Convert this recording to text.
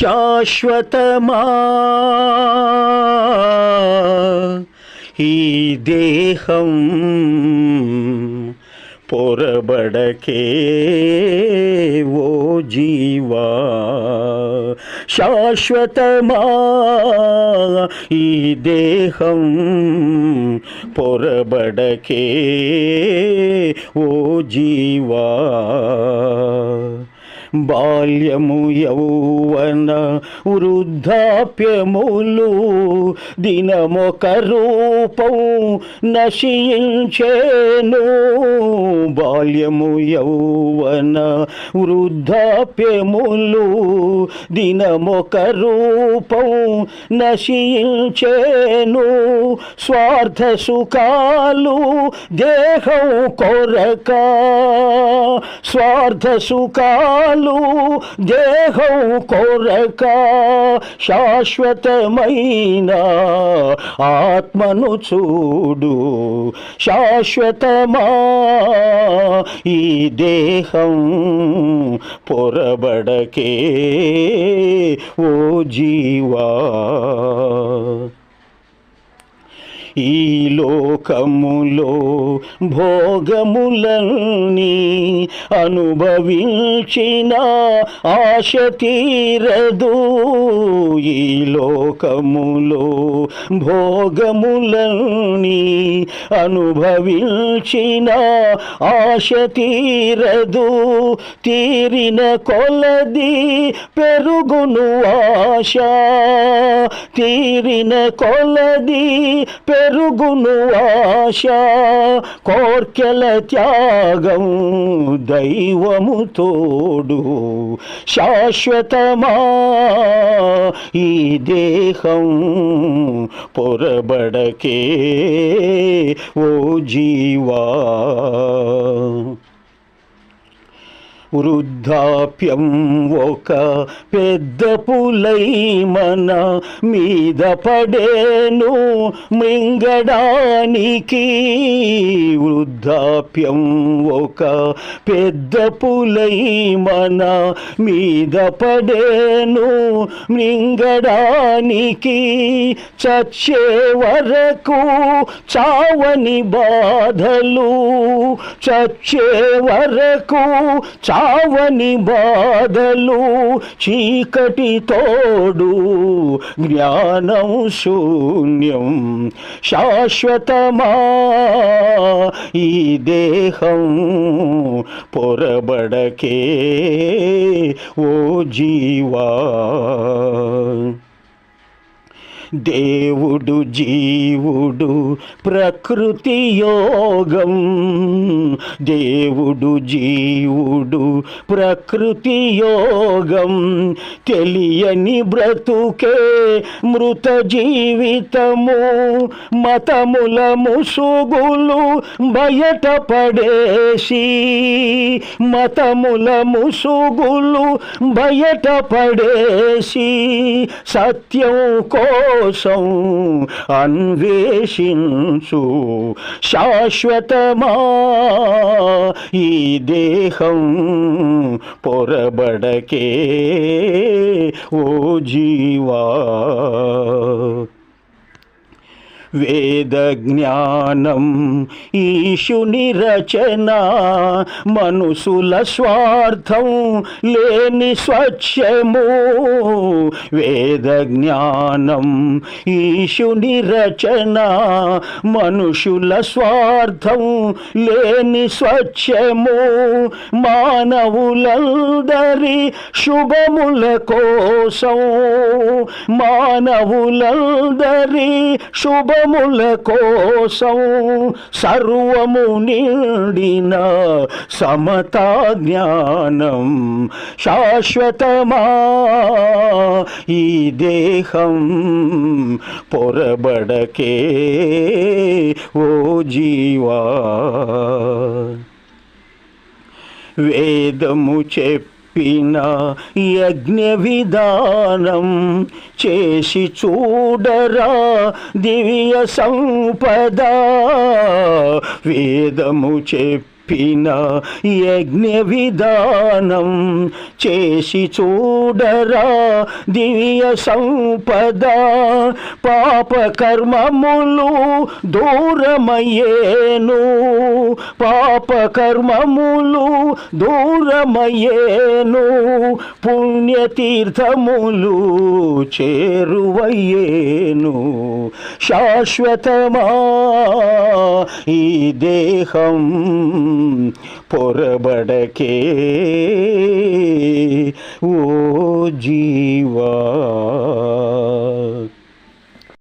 శాశ్వతమా ఈ దేహం పొరబడకే ఓ జీవా శాశ్వతమా ఈ దేహం పొరబడకే ఓ జీవా బాల్యము యౌవన వృద్ధాప్యములు దినమొక రూపం నశించేను. బాల్యము యౌవన వృద్ధాప్యములు దినమొక రూపం నశించేను. స్వార్థ సుఖాలు దేహం కొరక స్వార్థ సుఖాలు దేహం కొరక శాశ్వతమైన ఆత్మను చూడు. శాశ్వతమా ఈ దేహం పొరబడకే ఓ జీవా. ఈ లోకములో భోగములన్నీ అనుభవించిన ఆశ తీరదు. ఈ లోకములో భోగములన్నీ అనుభవించిన ఆశ తీరదు. తీరిన కొలది పెరుగును ఆశ తీరిన కొలది పె పెరుగును ఆశ కోర్కెల త్యాగం దైవము తోడు. శాశ్వతమా ఈ దేహం పొరబడకే ఓ జీవా. వృద్ధాప్యం ఒక పెద్ద పులై మన మీద పడేను మృంగడానికి. వృద్ధాప్యం ఒక పెద్ద పులై మన మీద పడేను మృంగడానికి. చచ్చే వరకు చావని బాధలు చచ్చే వరకు అవని బాధలు చీకటి తోడు జ్ఞానం శూన్యం శాశ్వతమా? ఈ దేహం పొరబడకే ఓ జీవా. దేవుడు జీవుడు ప్రకృతి యోగం. దేవుడు జీవుడు ప్రకృతి యోగం. తెలియని బ్రతుకే మృత జీవితము. మతముల ముసుగులు బయట పడేసి మతముల ముసుగులు బయట పడేసి సత్యం కోసం అన్వేషించు శాశ్వతమా ఈ దేహం పొరబడకే ఓ జీవా. వేద జ్ఞానం ఈశుని రచన మనుషుల స్వార్థం లేని స్వచ్ఛము. వేద జ్ఞానం ఈశుని రచన మనుషుల స్వార్థం లేని స్వచ్ఛము మానవులందరి శుభముల కోసం మానవులందరి శుభముల కోసం సర్వము నిండిన సమతా జ్ఞానం శాశ్వతమా. ఈ దేహం పొరబడకే ఓ జీవా. వేదము చెప్పిన యజ్ఞ విధానం చేసి చూడరా దివ్య సంపద. వేదము చెప్పి చెప్పిన యజ్ఞ విధానం చేసి చూడరా దివ్య సంపద. పాప కర్మములు దూరమయ్యేను. పాప కర్మములు దూరమయ్యేను. పుణ్యతీర్థములు చేరువయ్యేను. శాశ్వతమా ఈ దేహం. పొరబడకే ఓ జీవా